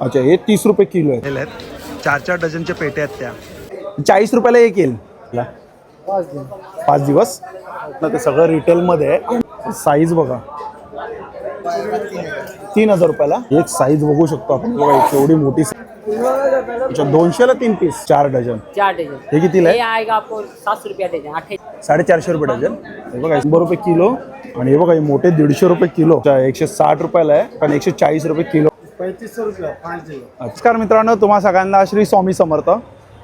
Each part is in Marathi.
अच्छा हे तीस रुपये किलो आहे आहेत चार चार डझनच्या पेट्या आहेत त्या. चाळीस रुपयाला एक येईल. पाच दिवस. ना ते सगळं रिटेलमध्ये आहे. साईज बघा. तीन हजार रुपयाला एक साईज बघू शकतो आपण. बघा एक एवढी मोठी size. अच्छा दोनशेला तीन पीस चार डझन. चार डजन हे कितीला ये आहे आएगा आपको सात सौ रुपया डजन अट्ठाईस साडेचारशे रुपये डझन. हे बघा शंभर रुपये किलो. आणि हे बघा हे मोठे दीडशे रुपये किलो. अच्छा, एकशे साठ रुपयाला आहे. पण एकशे चाळीस रुपये किलो. नमस्कार मित्रांनो तुम्हा सगळ्यांना श्री स्वामी समर्थ.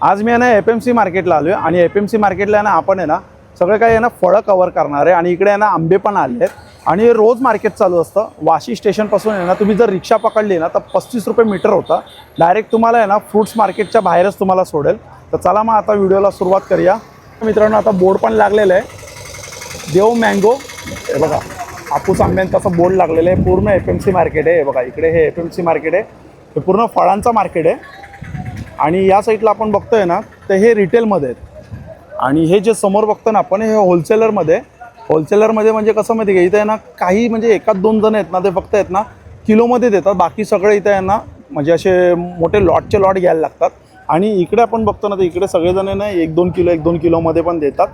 आज मी आहे ना एफ एम सी मार्केटला आलो आहे आणि एफ एम सी मार्केटला आहे ना आपण आहे ना सगळं काही आहे ना फळं कवर करणार आहे आणि इकडे आहे ना आंबे पण आले आहेत. आणि रोज मार्केट चालू असतं. वाशी स्टेशनपासून आहे ना तुम्ही जर रिक्षा पकडली ना तर पस्तीस रुपये मीटर होता. डायरेक्ट तुम्हाला आहे ना फ्रुट्स मार्केटच्या बाहेरच तुम्हाला सोडेल. तर चला मग आता व्हिडिओला सुरुवात करूया. मित्रांनो आता बोर्ड पण लागलेलं आहे. देव मँगो बघा. हापूस आंब्यांचा असं बोर्ड लागलेलं आहे. पूर्ण एफ एम सी मार्केट आहे. बघा इकडे हे एफ एम सी मार्केट आहे. हे पूर्ण फळांचं मार्केट आहे. आणि या साईडला आपण बघतोय ना तर हे रिटेलमध्ये आहेत. आणि हे जे समोर बघतो ना आपण हे होलसेलरमध्ये होलसेलरमध्ये म्हणजे कसं माहिती आहे का? इथे आहे ना काही म्हणजे एकाच दोन जण आहेत ना ते फक्त आहेत ना किलोमध्ये देतात. बाकी सगळे इथे आहे ना म्हणजे असे मोठे लॉटचे लॉट घ्यायला लागतात. आणि इकडे आपण बघतो ना तर इकडे सगळेजण आहे ना एक दोन किलो एक दोन किलोमध्ये पण देतात.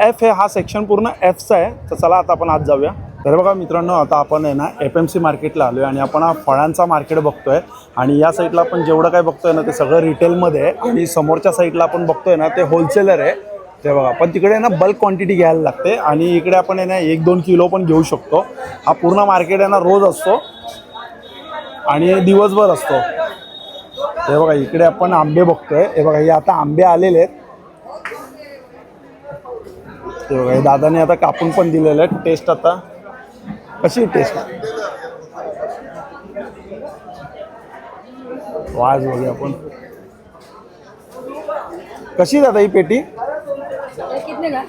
एफ हे हा सेक्शन पूर्ण एफचा आहे. तर चला आता आपण आज जाऊया. तर बघा मित्रांनो आता आपण आहे ना एफ एम सी मार्केटला आलो आहे आणि आपण हा फळांचा मार्केट बघतोय. आणि या साईडला आपण जेवढं काय बघतोय ना ते सगळं रिटेलमध्ये आहे. आणि समोरच्या साईडला आपण बघतोय ना ते होलसेलर आहे. ते बघा पण तिकडे ना बल्क क्वांटिटी घ्यायला लागते. आणि इकडे आपण आहे ना एक दोन किलो पण घेऊ शकतो. हा पूर्ण मार्केट आहे ना रोज असतो. आणि दिवसभर असतो. हे बघा इकडे आपण आंबे बघतोय. हे बघा हे आता आंबे आलेले आहेत. ते बघा हे दादाने आता कापून पण दिलेले आहेत. टेस्ट आता. कशी टेस्ट वाज बघूया आपण. कशी दादा ही पेटी? कितने का?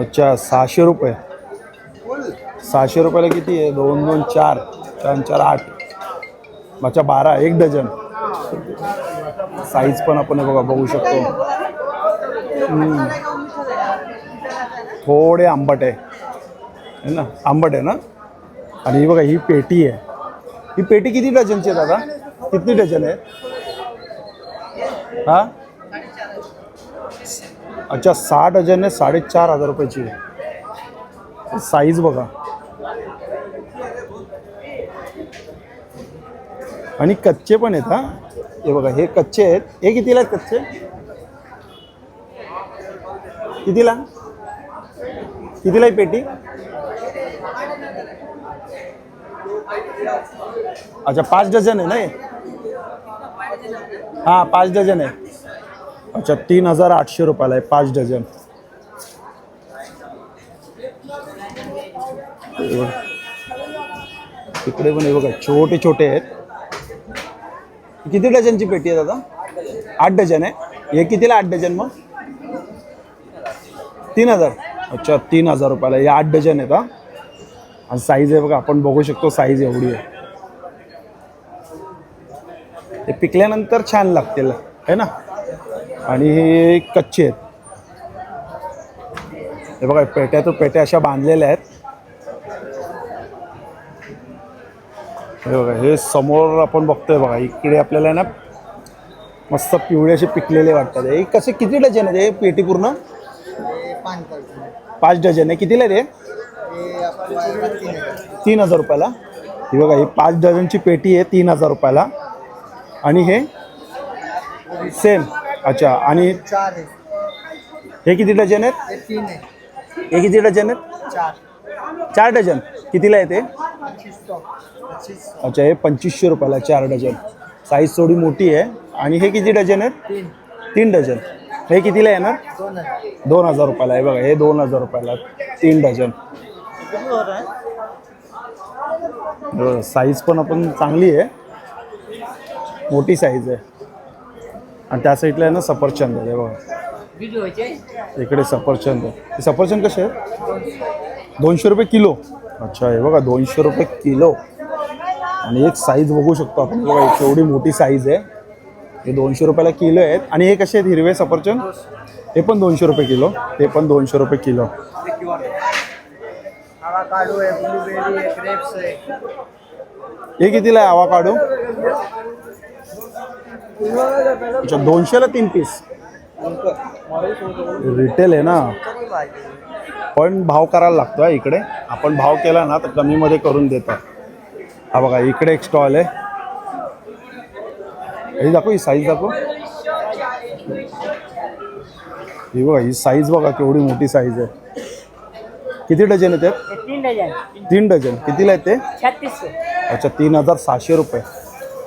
अच्छा सहाशे रुपये. सहाशे रुपयाला किती आहे? दोन दोन चार. चार चार आठ. अच्छा बारा एक डझन. साईज पण आपण बघा बघू शकतो. थोडे आंबट आहे. है ना? आंबट आहे ना? आणि ही बघा ही पेटी आहे. ही पेटी किती डझनची आहे दादा? किती डझन आहे? हा? अच्छा सहा डझन आहे साडेचार हजार रुपयाची आहे. साईज बघा. आणि कच्चे पण आहेत हा? हे बघा हे कच्चे आहेत. हे कितीला आहेत कच्चे? कितीला? कितीला आहे पेटी अच्छा पाच डझन आहे ना हे हां पाच डझन आहे अच्छा तीन हजार आठशे रुपयाला आहे पाच डझन इकडे पण हे बघा छोटे छोटे आहेत किती डझनची पेटी आहे दादा आठ डझन आहे हे कितीला आठ डझन मग तीन हजार अच्छा तीन हजार रुपयाला. हे आठ डझन आहेत हा? आणि साईज आहे बघा आपण बघू शकतो साईज एवढी आहे. ते पिकल्यानंतर छान लागतील है ना? आणि हे कच्चे आहेत. हे बघा पेट्या तो पेट्या अशा बांधलेल्या आहेत. हे बघा हे समोर आपण बघतोय बघा इकडे आपल्याला आहे ना मस्त पिवळे असे पिकलेले वाटतात. हे कसे किती डझन आहेत हे पेटी पूर्ण? पाच डझन. आहे. कितीला आहे ते? तीन हजार. रुपयाला. ही बघा ही पाच डझनची पेटी आहे तीन हजार रुपयाला. आणि हे सेम. अच्छा आणि हे किती डझन आहेत? हे हे किती डझन आहेत? चार. चार डझन. कितीला आहे ते? अच्छा हे पंचवीसशे रुपयाला चार डझन. साईज थोडी मोठी आहे. आणि हे किती डझन आहेत? तीन. तीन डझन. हे कितीला येणार? दोन दोन हजार रुपयाला. आहे बघा हे दोन हजार रुपयाला. तीन डझन. साईज पण आपण चांगली आहे. मोठी साईज आहे. आणि त्या साईडला आहे ना सफरचंद आहे बघा. इकडे सफरचंद आहे. सफरचंद कसे आहे दोनशे रुपये किलो. अच्छा हे बघा दोनशे रुपये किलो. आणि एक साईज बघू शकतो आपण. बघा एक एवढी मोठी साईज आहे. हे दोनशे रुपयाला किलो आहेत. आणि हे कसे आहेत? हिरवे सफरचंद? हे पण दोनशे रुपये किलो. हे पण दोनशे रुपये किलो. हे कितीला आहे? आवा काढू. अच्छा दोनशेला तीन पीस रिटेल आहे ना. पण भाव करायला लागतो इकडे. आपण भाव केला ना तर कमीमध्ये करून देतात हा बघा इकडे एक स्टॉल आहे. ही दाखव ही साईज दाखव. ही बघा ही साईज बघा केवढी मोठी साईज आहे. किती डझन आहे त्यात ये तीन डजन तीन डझन. कितीला आहे ते? छत्तीस सौ अच्छा तीन हजार सहाशे रुपये.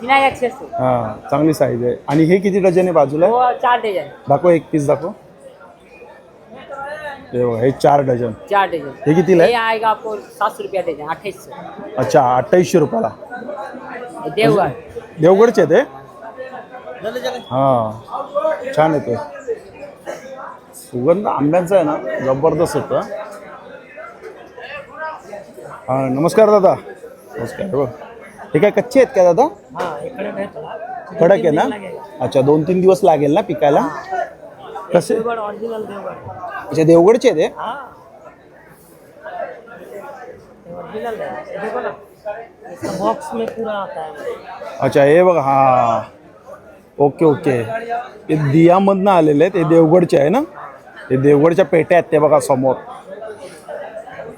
तीन हजार हां चांगली साईज आहे. आणि हे किती डझन आहे बाजूला? वो चार डजन दाखव एक पीस दाखव. हे बघा हे चार डझन. चार डजन हे कितीला ये आहे? आएगा आपको सात सौ रुपया डजन अट्ठाईस सौ अच्छा अठ्ठावीसशे रुपयाला. ये देवगढ़ देवगडचे ते हां छान येतो सुगंध आंब्यांचा आहे ना जबरदस्त होतं. हां नमस्कार दादा. नमस्कार हे. बघ हे काय कच्चे आहेत का दादा? कडक आहे ना? अच्छा दोन तीन दिवस लागेल ना पिकायला? कसे? अच्छा देवगडचे ते है? बॉक्स में पूरा आता है अच्छा हे बघा हा. Okay okay. ते दियामधनं आलेले आहेत हे देवगडचे आहे ना? हे देवगडच्या पेट्या आहेत ते बघा समोर.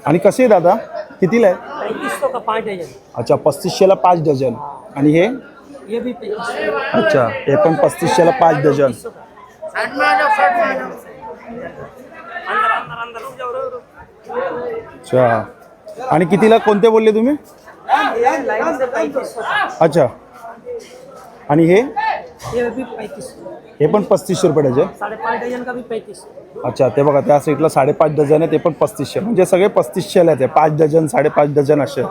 आणि कसे आहे दादा? कितीला आहे? अच्छा पस्तीसशेला पाच डझन. आणि हे? अच्छा हे पण पस्तीसशेला पाच डझन. अच्छा. आणि कितीला कोणते बोलले तुम्ही? अच्छा. आणि हे? ये भी पैंतीस. सौ हे पण पस्तीसशे रुपये डझन? साढ़े पाँच डजन का भी पैंतीस. सौ अच्छा ते बघा त्या साईडला साडेपाच डझन आहे ते पण पस्तीसशे. म्हणजे सगळे पस्तीसशेला आहेत हे. पाच डझन साडेपाच डझन असे.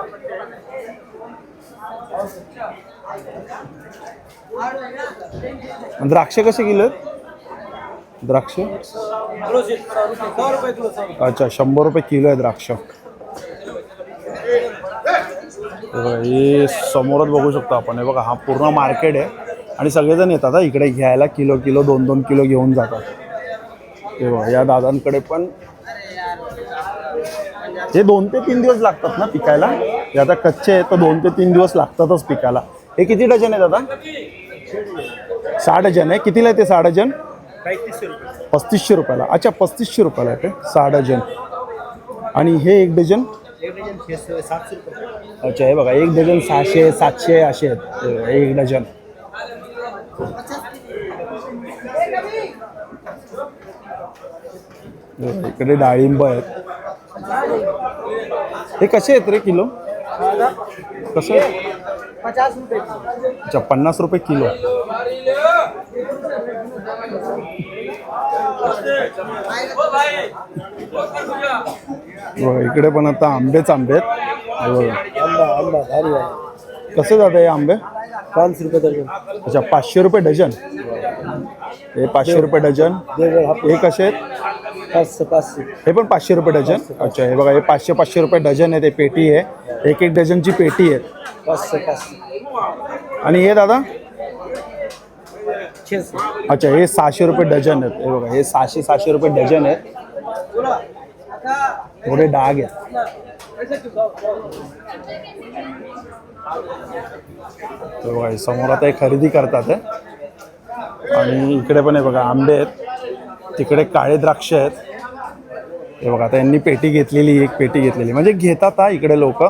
आणि द्राक्ष कसे किलो आहेत? द्राक्ष? अच्छा शंभर रुपये किलो आहे द्राक्ष. हे बघा, हे समोरच बघू शकतो आपण. हे बघा हा पूर्ण मार्केट आहे. आणि सगळेजण येतात हा इकडे घ्यायला किलो किलो दोन दोन किलो घेऊन जातात. तेव्हा या दादांकडे पण हे दोन ते तीन दिवस लागतात ना पिकायला? हे आता कच्चे आहेत तर दोन ते तीन दिवस लागतातच पिकायला. हे किती डजन आहे दादा सहा डजन आहे. कितीला आहे ते सहा डजन पस्तीसशे रुपयाला. अच्छा पस्तीसशे रुपयाला आहे ते सहा डजन आणि हे एक डझन? अच्छा हे बघा एक डझन सहाशे सातशे असे आहेत. एक डझन. इकडे डाळिंब आहेत. हे कसे आहेत रे किलो? कसे अच्छा पन्नास रुपये किलो. इकडे पण आता आंबेच आंबे आहेत. आहे कसे जाते हे आंबे? पाच रुपये दर्जन अच्छा पाचशे रुपये डझन? हे पाचशे रुपये डझन. देवगड हा हे कसे आहेत? पाचशे पाचशे. हे पण पाचशे रुपये डझन? अच्छा हे बघा हे पाचशे पाचशे रुपये डझन आहे ते पेटी आहे. एक एक डझनची पेटी आहे. पाचशे पाचशे. आणि हे दादा? अच्छा हे सहाशे रुपये डझन आहेत. हे बघा हे सहाशे सहाशे रुपये डझन आहेत. थोडे डाग आहेत. तर बघा समोर आता हे खरेदी करतात आणि इकडे पण आहे बघा आंबे आहेत. तिकडे काळे द्राक्ष आहेत. हे बघा आता यांनी पेटी घेतलेली एक पेटी घेतलेली. म्हणजे घेतात हा इकडे लोक.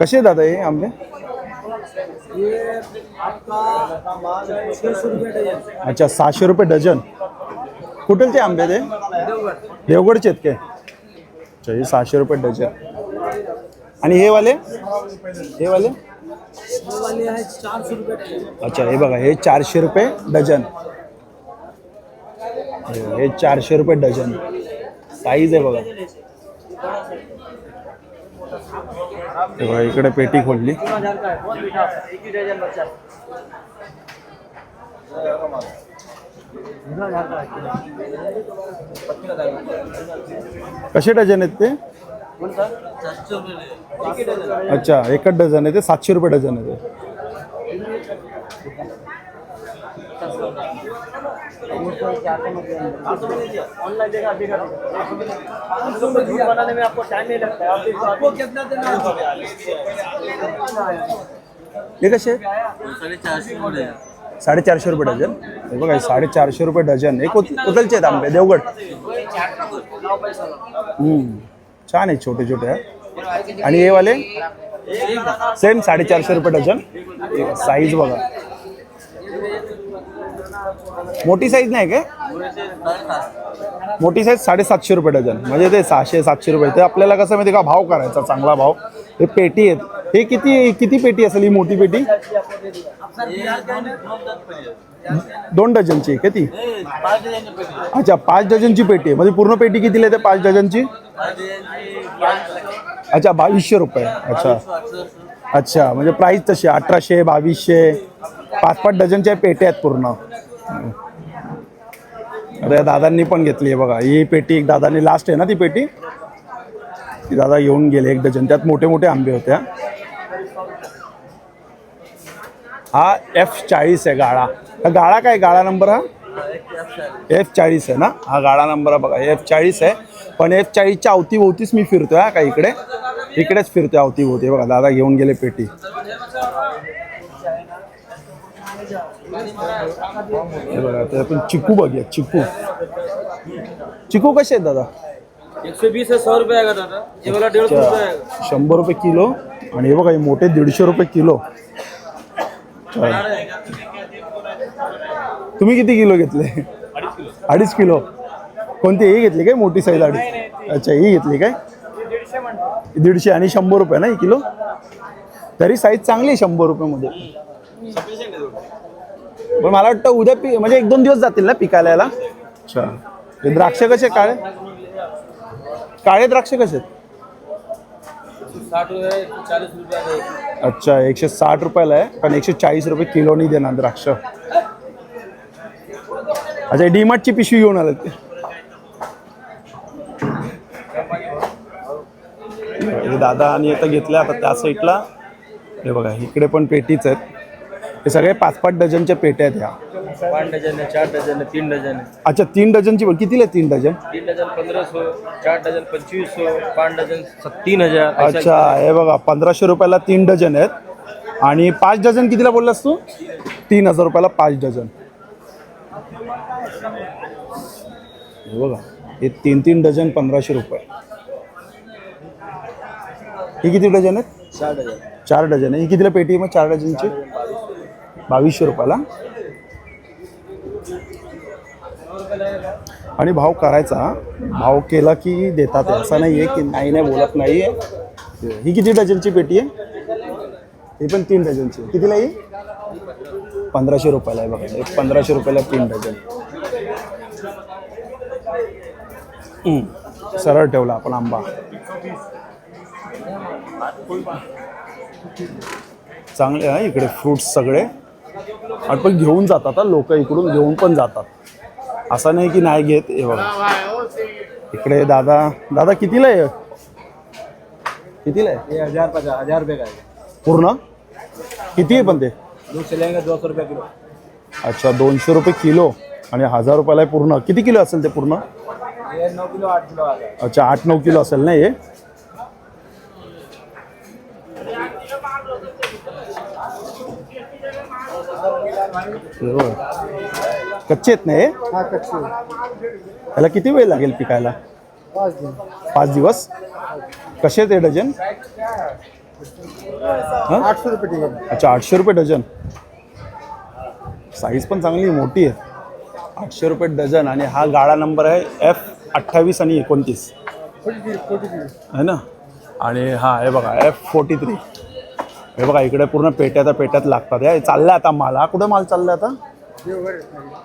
कसे दादा हे आंबे? अच्छा सहाशे रुपये डझन. कुठलचे आंबे ते देवगडचे आहेत काय? अच्छा हे सहाशे रुपये डझन. आणि हे वाले? हे वाले? अच्छा हे बघा हे चारशे रुपये डझन. हे चारशे रुपये डझन. साईज आहे बघा. बघा इकडे पेटी खोलली. डजन कसे डझन आहेत ते? अच्छा एकच डझन आहे ते सातशे रुपये डझन आहे ते. हे कसे? साडेचारशे रुपये डझन. हे बघा हे साडेचारशे रुपये डझन हे कोत आहेत आंबे देवगड. हम्म. छान आहे छोटे छोटे आहे आणि हे वाले? सेम साडेचारशे रुपये डझन. साईज बघा. मोठी साईज नाही का? मोठी साईज साडेसातशे रुपये डझन. म्हणजे ते सहाशे सातशे रुपये. ते आपल्याला कसं माहिती का? भाव करायचा चांगला भाव. हे पेटी आहेत. हे किती किती पेटी असेल ही मोठी पेटी? दोन डझनची आहे का ती? अच्छा पाच डझनची पेटी आहे. म्हणजे पूर्ण पेटी किती येते पाच डझनची? अच्छा बावीसशे रुपये. अच्छा. अच्छा म्हणजे प्राईस तशी अठराशे बावीसशे पाच पाच डझनच्या पेट्या आहेत पूर्ण. अरे दादांनी पण घेतली आहे बघा. ही पेटी एक दादांनी लास्ट आहे ना ती पेटी? ती दादा येऊन गेले एक डझन. त्यात मोठे मोठे आंबे होते हा एफ चाळीस आहे गाळा. हा गाळा काय? गाळा नंबर हा? एफ चाळीस आहे ना? हा गाळा नंबर बघा एफ चाळीस आहे. पण एफ चाळीसच्या अवतीभोवतीच मी फिरतोय हा का इकडे? इकडेच फिरतोय अवतीभोवती. बघा दादा घेऊन गेले पेटी. बघा चिकू बघूया चिकू. चिकू कसे आहेत दादा? एक सौ बीस है सौ रुपये आएगा दादा? शंभर रुपये किलो आणि हे बघा हे मोठे दीडशे रुपये किलो. तुम्ही किती किलो घेतले? अडीच किलो. कोणती ही घेतली काय? मोठी साईज अडीच? अच्छा ही घेतली काय? दीडशे आणि शंभर रुपये ना किलो? तरी साईज चांगली आहे शंभर रुपयामध्ये. पण मला वाटतं उद्या पी म्हणजे एक दोन दिवस जातील ना पिकायला याला? अच्छा. हे द्राक्ष कसे काळे? काळे द्राक्ष कसे अच्छा एकशे साठ रुपयाला आहे पण एकशे चाळीस रुपये किलोनी देणार द्राक्ष. अच्छा डीमार्टची पिशवी घेऊन आलं ते. हे दादा आणि आता घेतल्या आता त्या साईडला हे बघा इकडे पण पेटीच आहेत. हे सगळे पाच पाच डझनच्या पेट्या आहेत ह्या. पाँच डजन है चार डजन है तीन डजन है अच्छा तीन डझनची पण कितीला तीन डझन? तीन डजन पंद्रह सौ चार डजन पच्चीस सौ पाँच डजन सत- तीन हजार. ऐसा अच्छा हे बघा पंधराशे रुपयाला तीन डझन आहेत. आणि पाच डझन कितीला बोललास तू? तीन हजार रुपयाला पाच डझन. हे बघा हे तीन तीन डझन पंधराशे रुपये. ही किती डझन आहेत? चार डजन चार डझन आहे. ही कितीला पेटी मग? चार डझनची? बावीसशे रुपयाला. आणि भाव करायचा भाव केला की देतात. असं नाही आहे की नाही नाही बोलत नाही आहे ही किती डझनची पेटी आहे? ही पण तीन डझनची. कितीला ही पंधराशे रुपयाला आहे बघा. एक पंधराशे रुपयाला तीन डझन. सरळ ठेवला आपण आंबा. चांगले आहे इकडे फ्रुट्स सगळे. आणि पण घेऊन जातात लोक इकडून घेऊन पण जातात. असं नाही की नाही घेत हे बघा. इकडे दादा दादा कितीला आहे? कितीला आहे? हजार पचास हजार रुपये का है पूर्ण? किती आहे पण ते? दूध चलेंगे दो सौ रुपये किलो. अच्छा दोनशे रुपये किलो. आणि हजार रुपयाला पूर्ण. किती किलो असेल ते पूर्ण? किलो आठ अच्छा आठ नऊ किलो असेल ना हे. कच्चे आहेत ना हे? त्याला किती वेळ लागेल पिकायला? पाच दिवस. कसे आहेत हे डझन? आठशे रुपये अच्छा आठशे रुपये डझन. साईज पण चांगली मोठी आहे. आठशे रुपये डझन आणि हा गाळा नंबर आहे एफ अठ्ठावीस आणि एकोणतीस. आहे ना? आणि हा हे बघा एफ फोर्टी थ्री. हे बघा इकडे पूर्ण पेट्या पेट्यात लागतात. हे चाललं आता माल. हा कुठं माल चाललाय आता?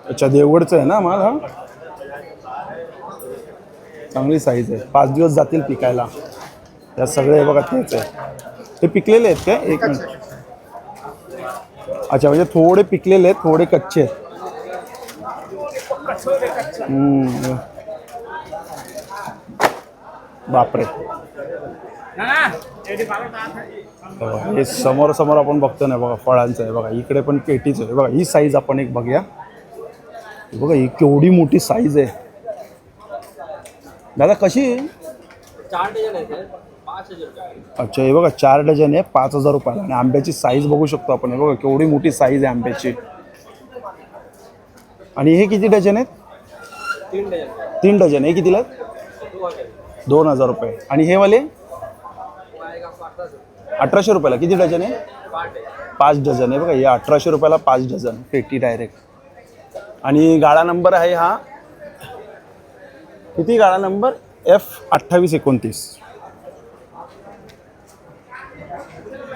अच्छा देवगडचं आहे ना माल हा? चांगली साईज आहे. पाच दिवस जातील पिकायला. त्या सगळे बघा तेच आहे. ते पिकलेले आहेत काय? एक मिनिट. अच्छा म्हणजे थोडे पिकलेले आहेत थोडे कच्चे आहेत. हम्म. बापरे. बघा, हे समोर समोर आपण बघतो ना बघा फळांचं आहे बघा इकडे पण पेटीचं आहे. बघा ही साईज आपण एक बघूया. हे बघा ही केवढी मोठी साईज आहे. दादा कशी आहे? अच्छा हे बघा चार डझन आहे पाच हजार रुपयाला. आणि आंब्याची साईज बघू शकतो आपण. हे बघा केवढी मोठी साईज आहे आंब्याची. आणि हे किती डझन आहेत? तीन डजन तीन डझन. हे कितीला? दोन हजार रुपये. आणि हे वाले? अठराशे रुपयाला. किती डझन आहे? पाच डझन आहे बघा. हे अठराशे रुपयाला पाच डझन. पेटी डायरेक्ट. आणि गाळा नंबर आहे हा? किती गाळा नंबर? एफ अठ्ठावीस एकोणतीस.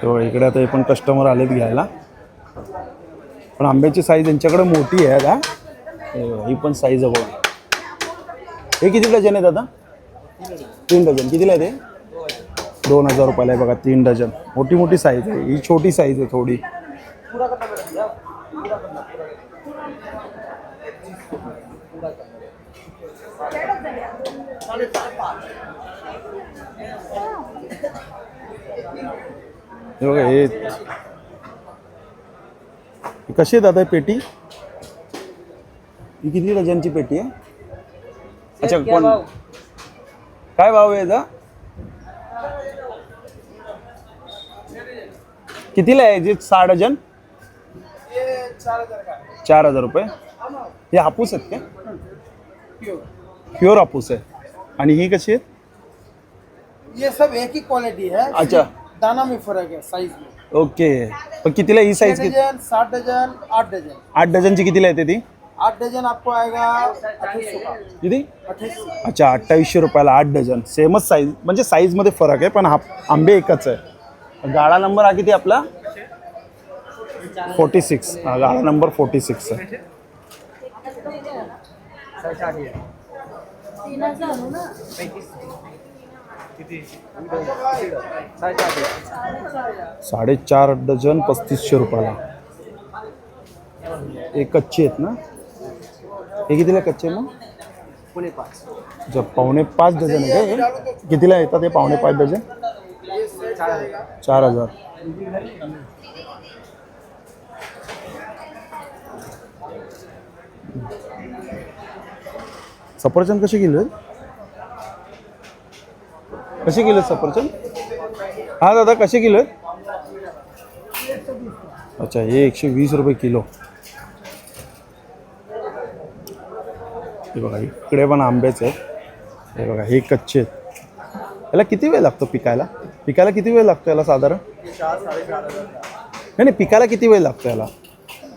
तो इकडे आता हे पण कस्टमर आलेत घ्यायला. पण आंब्याची साईज यांच्याकडे मोठी आहे हे. बघा, ही पण साईज आहे. बघा हे किती डझन आहेत आता? तीन डझन. कितीला आहे ते? दोन हजार रुपयाला आहे बघा तीन डझन. मोठी मोठी साईज आहे. ही छोटी साईज आहे थोडी. हे बघा हे कशी आहे दादा पेटी? ही किती डझनची पेटी आहे? अच्छा कोण? काय भाव आहे याचा? कितीला आहे? जे सहा डझन चार हजार रुपये. हे हापूस आहेत का? प्युअर हापूस आहे. आणि ही कशी आहे ये सब एक ही क्वालिटी है अच्छा. दाना में फर्क है साइज में. ओके पण कितीला ही साईज किती? डजन सात डजन आठ डजन आठ डझनची कितीला येते ती? आठ डजन आपको आएगा अट्ठाईस अच्छा अठ्ठावीसशे रुपयाला आठ डझन. सेमच साईज म्हणजे साईजमध्ये फरक आहे पण हा आंबे एकच आहे. गाळा नंबर हा किती आपला? फोर्टी सिक्स हा गाळा नंबर फोर्टी सिक्स आहे. साडेचार डझन पस्तीसशे रुपयाला. कच्चे आहेत ना? हे कितीला कच्चे मग? पुणे पाच अच्छा पावणे पाच डझन आहे का हे? कितीला येतात हे पावणे पाच डझन? चार हजार. सफरचंद कसे किलो कसे किलो आहेत सफरचंद? हा दादा कसे किलो आहेत? अच्छा हे एकशे वीस रुपये किलो. हे बघा इकडे पण आंबेच आहेत. हे बघा हे कच्चे आहेत. याला किती वेळ लागतो पिकायला? पिकायला किती वेळ लागतो याला साधारण? नाही नाही पिकायला किती वेळ लागतो याला?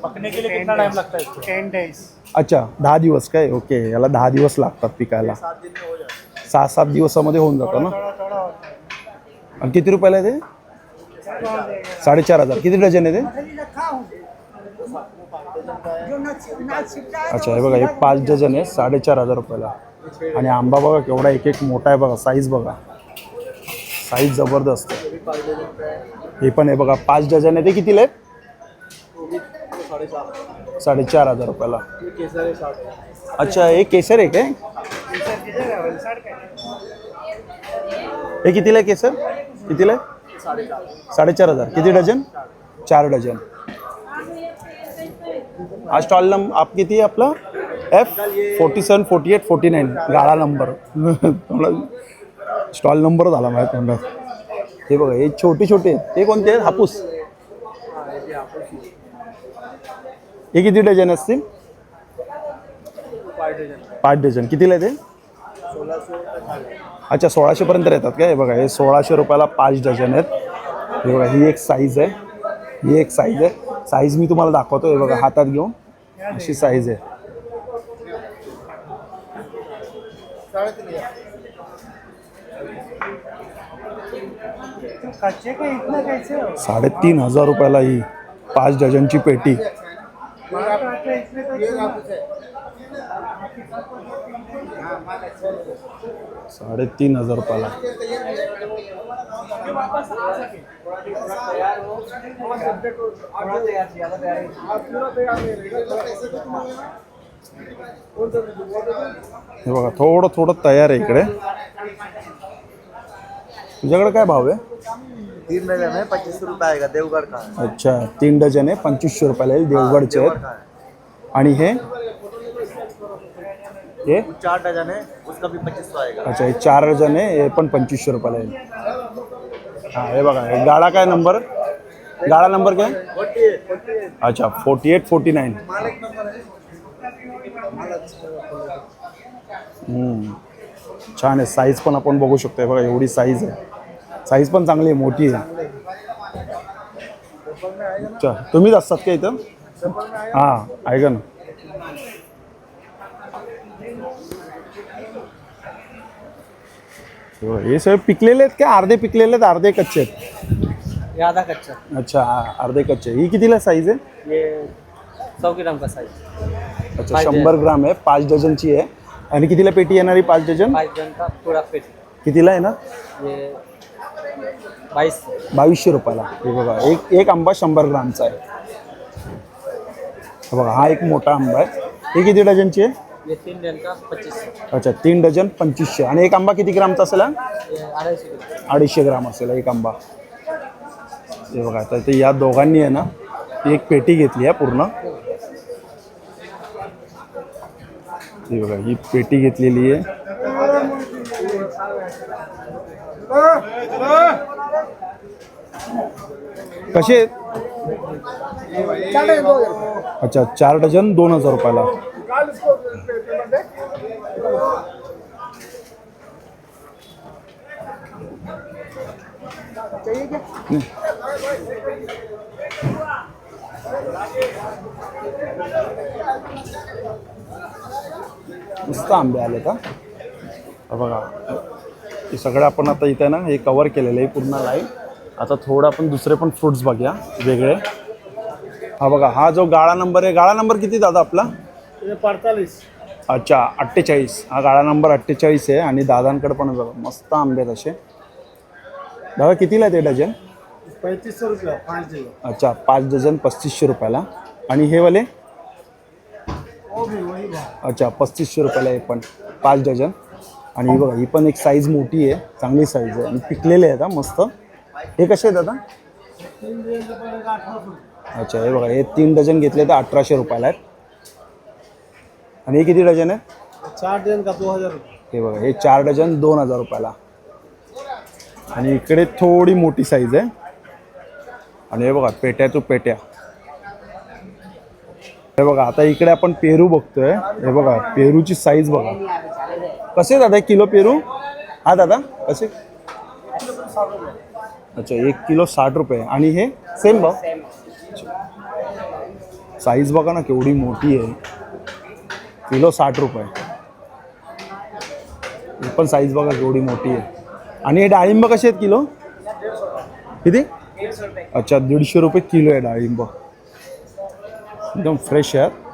पकने के लिए कितना टाइम लगता है इसको? टेन डेज अच्छा दहा दिवस काय? ओके याला दहा दिवस लागतात पिकायला. सात दिन में हो जाता सहा सात दिवसामध्ये होऊन जातं ना? थोड़ा है आणि किती रुपयाला आहे ते? साडेचार हजार. किती डझन आहे ते? अच्छा हे बघा हे पाच डझन आहे साडेचार हजार रुपयाला. आणि आंबा बघा केवढा एक एक मोठा आहे बघा साईज बघा. साईज जबरदस्त. हे पण आहे बघा पाच डझन आहे ते कितीला आहे साडेचार हजार रुपयाला. अच्छा हे केसर आहे काय? हे कितीला आहे केसर? कितीला आहे? साडेचार हजार. किती डझन? चार डझन. हा स्टॉल नंबर आप किती आहे आपला? F forty seven forty eight forty nine गाळा नंबर स्टॉल नंबर झाला माझ्या तोंडात. हे बघा हे छोटे छोटे आहेत. ते कोणते आहेत? हापूस. हे किती डझन असतील? पाच डझन. कितीला आहे ते? अच्छा सोळाशेपर्यंत येतात काय हे बघा हे सोळाशे रुपयाला पाच डझन आहेत. हे बघा ही एक साईज आहे. ही एक साईज आहे. साईज मी तुम्हाला दाखवतो हे बघा हातात घेऊन अशी साईज आहे. साढ़े तीन हजार कच्चे का इतना कैसे हो साडेतीन हजार रुपयाला. ही पाच डझनची पेटी साडेतीन हजार रुपयाला हे बघा थोडं थोडं तयार आहे इकडे. तुझ्याकडे काय भाव आहे? तीन डजन है पच्चीस रुपये आएगा देवगढ़ का? है अच्छा तीन डझन आहे पंचवीसशे रुपयाला येईल देवगडचे देवगढ़ आहेत का? है आणि हे? हे? चार डजन है उसका भी पच्चीस सौ आएगा अच्छा हे चार डझन आहे हे पण पंचवीसशे रुपयाला येईल हा हे बघा गाडा काय नंबर? गाडा नंबर काय? अच्छा फोर्टी एट फोर्टी नाईन छान आहे. साईज पण आपण बघू शकतो बघा एवढी साईज आहे. साईज पण चांगली आहे मोठी आहे. अच्छा तुम्हीच असतात का इथं? हां ऐका ना. हो, हे सगळे पिकलेले आहेत का? अर्धे पिकलेले आहेत अर्धे कच्चे आहेत? ये आधा कच्चा अच्छा हा, अर्धे कच्चे ही कितीला साईज आहे? ये सौ ग्राम का साइज अच्छा पाच शंभर ग्राम आहे. पाच डझनची आहे. आणि कितीला पेटी येणारी पाच डझन? पाँच जन का? पूरा पेट. कितीला आहे ना? ये बाईस बावीसशे रुपयाला. हे बघा एक एक आंबा शंभर ग्रामचा आहे. हे बघा हा एक मोठा आंबा आहे. हे किती डझनची आहे? ये तीन जन का पच्चीस अच्छा तीन डझन पंचवीसशे. आणि एक आंबा किती ग्रामचा असेल हा? ग्राम. अडीचशे ग्राम असेल एक आंबा. हे बघा आता ते या दोघांनी आहे ना एक पेटी घेतली आहे पूर्ण. ही बघा ही पेटी घेतलेली आहे. कसे आहेत? अच्छा चार डझन दोन हजार रुपयाला. मस्त आंबे आले का? बघा. हे सगळं आपण आता इथे ना हे कवर केलेलं आहे पूर्ण लाईन आता थोडं आपण दुसरे पण फ्रुट्स बघूया वेगळे. हा बघा हा जो गाळा नंबर आहे गाळा नंबर किती दादा आपला? पडतालीस. अच्छा अठ्ठेचाळीस. हा गाळा नंबर अठ्ठेचाळीस आहे आणि दादांकडे पण बघा मस्त आंबे आहेत असे. दादा कितीला ते डझन? पैंतीस सौ रुपया पाँच किलो अच्छा पाच डझन पस्तीसशे रुपयाला. आणि हे वाले? भाव अच्छा पस्तीसशे रुपयाला हे पण. पाच डझन. आणि ही बघा ही पण एक साईज मोठी आहे चांगली साईज आहे. आणि पिकलेले आहेत हा मस्त. हे कसे आहेत दादा? अच्छा हे बघा हे तीन डझन घेतले तर अठराशे रुपयाला आहेत. आणि हे किती डझन आहेत चार दिन का दो हजार रुपये. हे बघा हे चार डझन दोन हजार रुपयाला. आणि इकडे थोडी मोठी साईज आहे. आणि हे बघा पेट्या टू पेट्या. हे बघा आता इकडे आपण पेरू बघतोय. हे बघा पेरूची साईज बघा. कसे दादा एक किलो पेरू? हा दादा कसे? अच्छा एक किलो साठ रुपये. आणि हे? सेम भाव? साईज बघा ना केवढी मोठी आहे. किलो साठ रुपये. ही पण साईज बघा जोडी मोठी आहे. आणि हे डाळिंब कसे आहेत किलो? किती? अच्छा दीडशे रुपये किलो आहे डाळिंब. एकदम फ्रेश आहे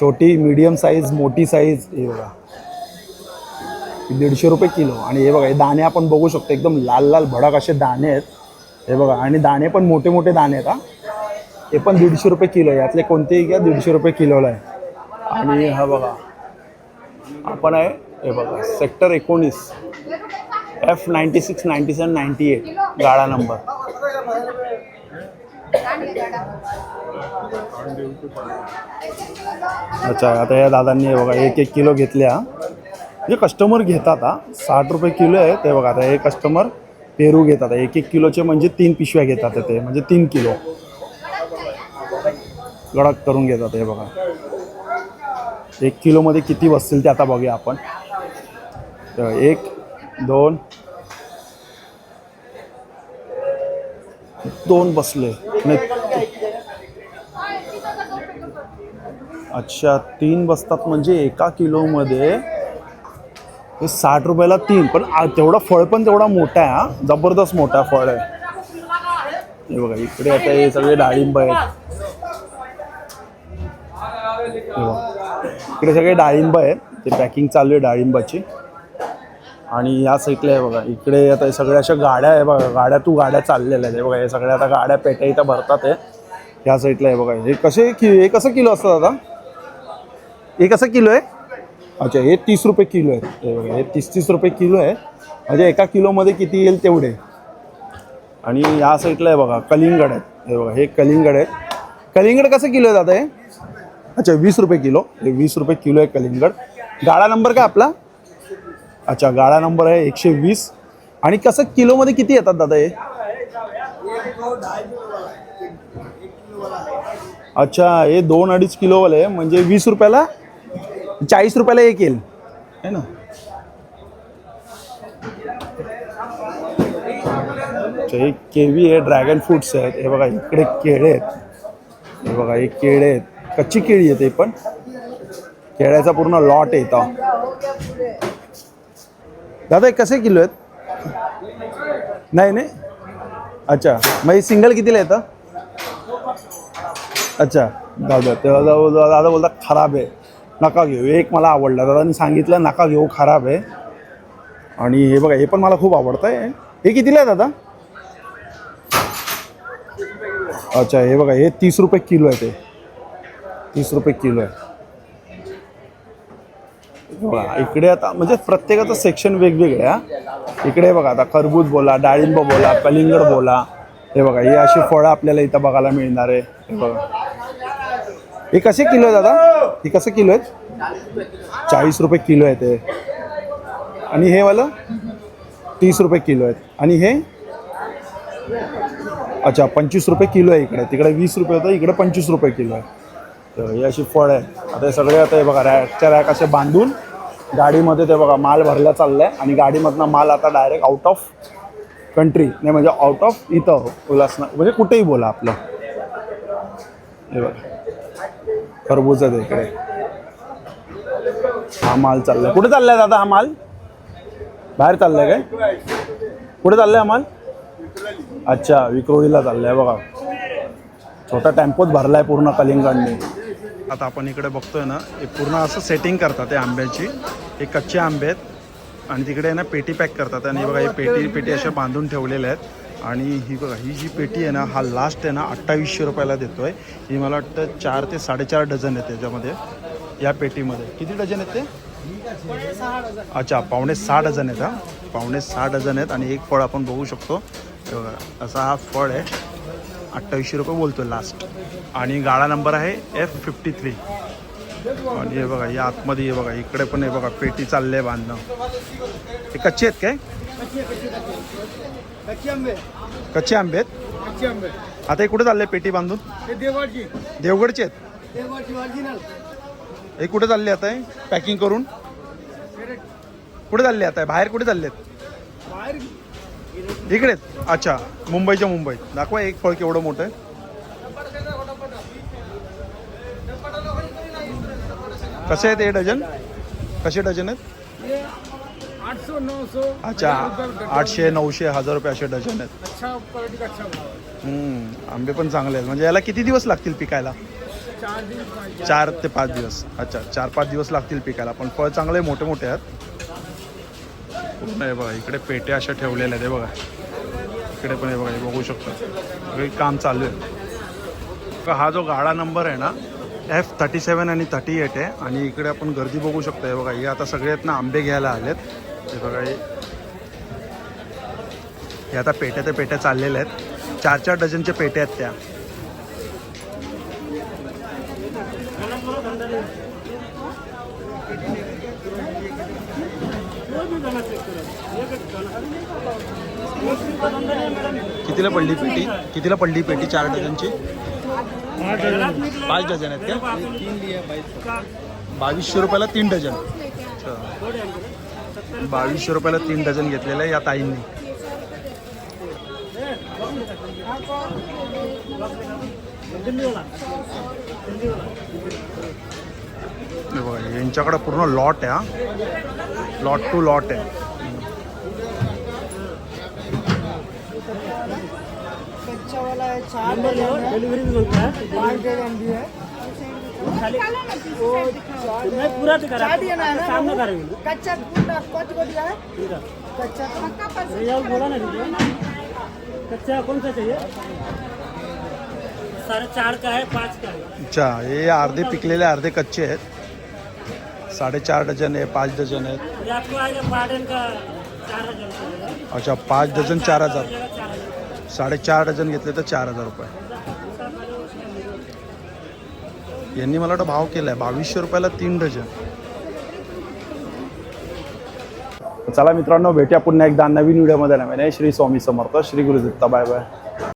छोटी मीडियम साईज मोठी साईज हे बघा. दीडशे रुपये किलो. आणि हे बघा हे दाणे आपण बघू शकतो एकदम लाल लाल भडक असे दाणे आहेत. हे बघा आणि दाणे पण मोठे मोठे दाणे आहेत हा. हे पण दीडशे रुपये किलो आहे. यातले कोणतेही घ्या दीडशे रुपये किलोला आहे. आणि हा बघा. आपण आहे हे बघा सेक्टर एकोणीस. F ninety six ninety seven ninety eight गाळा नंबर. अच्छा आता या दादांनी हे बघा एक एक किलो घेतल्या. म्हणजे जे कस्टमर घेतात हा. साठ रुपये किलो आहे ते बघा आता हे कस्टमर पेरू घेतात. एक एक किलोचे म्हणजे तीन पिशव्या घेतात ते म्हणजे तीन किलो. गडक करून घेतात हे बघा. एक किलोमध्ये किती बसतील ते आता बघूया आपण. तर एक दोन दोन बसले. नाही अच्छा तीन बसतात म्हणजे एका किलोमध्ये साठ रुपयाला तीन. पण तेवढा फळ पण तेवढा मोठा आहे हा. जबरदस्त मोठा फळ आहे. हे बघा इकडे आता हे सगळे डाळिंब आहेत. इकडे सगळे डाळिंब आहेत. ते पॅकिंग चालू आहे डाळिंबाची. आणि या साईडला आहे बघा इकडे आता सगळ्या अशा गाड्या आहे बघा गाड्या तू गाड्या चाललेल्या आहेत. बघा हे सगळ्या आता गाड्या पेट्या इथं भरतात आहे या साईडला आहे बघा हे कसे कि हे कसं किलो असतं दादा? हे कसं किलो आहे? अच्छा हे तीस रुपये किलो आहे. हे बघा हे तीस तीस रुपये किलो आहे. म्हणजे एका किलोमध्ये किती येईल तेवढे. आणि या साईडला आहे बघा कलिंगड आहेत. हे बघा हे कलिंगड आहेत. कलिंगड कसं किलो आहे दादा हे? अच्छा वीस रुपये किलो. हे वीस रुपये किलो आहे कलिंगड. गाळा नंबर काय आपला? अच्छा गाळा नंबर आहे एकशे वीस. आणि कसं किलोमध्ये किती येतात दादा हे? अच्छा हे दोन अडीच किलोवाले आहे, म्हणजे वीस रुपयाला चाळीस रुपयाला एक येईल. है ना? अच्छा, हे केवी आहे ड्रॅगन फ्रूट्स आहेत. हे बघा इकडे केळे आहेत. हे बघा हे केळे आहेत. कच्ची केळी येते पण. केळ्याचा पूर्ण लॉट येतो दादा हे कसे किलो आहेत? नाही नाही? अच्छा. मग हे सिंगल कितीला येतं अच्छा. दादा ते तेव्हा दादा बोलता खराब आहे. नका घेऊ. एक मला आवडला. दादानी सांगितलं नका घेऊ खराब आहे. आणि हे बघा हे पण मला खूप आवडतं आहे हे कितीला आहे दादा? अच्छा हे बघा हे तीस रुपये किलो आहे ते. तीस रुपये किलो आहे. बघा इकडे आता म्हणजे प्रत्येकाचं सेक्शन वेगवेगळे हा. इकडे बघा आता खरबूज बोला डाळिंब बोला कलिंगड बोला. हे बघा ही अशी फळं आपल्याला इथं बघायला मिळणार आहे. हे बघा. हे कसे किलो आहे दादा? हे कसं किलो आहेत? चाळीस रुपये किलो आहे ते. आणि हे वालं? तीस रुपये किलो आहेत. आणि हे? अच्छा पंचवीस रुपये किलो आहे इकडे. तिकडे वीस रुपये होतं इकडे पंचवीस रुपये किलो आहे. तर हे अशी फळ आहे. आता हे सगळे आता हे बघा रॅकच्या रॅक असे बांधून गाडीमध्ये ते बघा माल भरला चाललाय आणि गाडीमधनं माल आता डायरेक्ट आउट ऑफ कंट्री नाही म्हणजे आउट ऑफ इथं उल्हासनगर म्हणजे कुठेही बोला आपलं. हे बघा. खरबूज आहे इकडे. हा माल चाललाय. कुठे चाललाय दादा हा माल? बाहेर चाललाय काय? कुठे चाललाय हा माल? अच्छा विक्रोळीला चाललाय बघा. छोटा टेम्पोच भरलाय पूर्ण कलिंगडने. आता आपण इकडे बघतोय ना हे पूर्ण असं सेटिंग करतात ते आंब्याची. हे कच्चे आंबे आहेत आणि तिकडे ना पेटी पॅक करतात. आणि बघा हे पेटी पेटी अशा बांधून ठेवलेल्या आहेत. आणि ही बघा ही जी पेटी आहे ना हा लास्ट आहे ना अठ्ठावीसशे रुपयाला देतोय. ही मला वाटतं चार ते साडेचार डझन आहे त्याच्यामध्ये या पेटीमध्ये. किती डझन आहेत ते? अच्छा पावणे सहा डझन आहेत हा. पावणे सहा डझन आहेत आणि एक फळ आपण बघू शकतो. बघा असा हा फळ आहे. अठ्ठावीसशे रुपये बोलतो लास्ट आणि गाळा नंबर आहे एफ फिफ्टी थ्री आणि हे बघा या आतमध्ये हे बघा इकडे पण हे बघा पेटी चालले बांधणं. हे कच्चे आहेत काय? कच्चे आंबे आंबे आहेत? आंबे आता हे कुठे चालले पेटी बांधून? देवगडचे आहेत? हे कुठे चालले आता पॅकिंग करून? कुठे चालले आता बाहेर कुठे चालले आहेत इकडेच अच्छा मुंबईच्या मुंबईत. दाखवा एक फळ केवढं मोठं आहे. कसे आहेत हे डझन? कसे डझन आहेत? अच्छा आठशे नऊशे हजार रुपये असे डझन आहेत. आंबे पण चांगले आहेत. म्हणजे याला किती दिवस लागतील पिकायला? चार ते पाच दिवस. अच्छा चार पाच दिवस लागतील पिकायला. पण फळ चांगले मोठे मोठे आहेत. पूर्ण आहे बघा इकडे पेट्या अशा ठेवलेल्या आहेत बघा. इकडे पण हे बघा हे बघू शकतो. सगळे काम चालू आहे. हा जो गाडा नंबर आहे ना एफ थर्टी सेवन आणि थर्टी एट आहे. आणि इकडे आपण गर्दी बघू शकतो हे बघा. हे आता सगळे ना आंबे घ्यायला आलेत. हे बघा हे. हे आता पेट्या ते पेट्या चाललेल्या आहेत. चार चार डझनच्या पेट्या आहेत त्या. कितीला पडली पेटी? कितीला पडली पेटी चार डझनची? पाच डझन आहेत का? बावीसशे रुपयाला तीन डझन. अच्छा. बावीसशे रुपयाला तीन डझन घेतलेलं आहे या ताईंनी. यांच्याकडे पूर्ण लॉट आहे हा. लॉट टू लॉट आहे. है चार डिलीवरी भी होता है पाँच डजन भी है मैं पूरा दिखा रहा चार दिया ना है ना? सामने करेंगे कच्चा पूरा कौन को दिया है। कच्चा रिज़ल्ट बोला ना दीजिए कच्चा कौन सा चाहिए? साढ़े चार का है पाँच का है। अच्छा हे अर्धे पिकलेले अर्धे कच्चे आहेत साडेचार डझन आहे पाच डझन आहेत ये आपको आएगा बार्डन का चार हज़ार अच्छा पाच डझन चार हज़ार। साडेचार डझन घेतले तर चार हजार रुपये. यांनी मला वाटतं भाव केला आहे बावीसशे रुपयाला तीन डझन. चला मित्रांनो भेटूया पुन्हा एकदा नवीन व्हिडिओमध्ये. नवीन श्री स्वामी समर्थ. श्री गुरुदत्ता. Bye bye.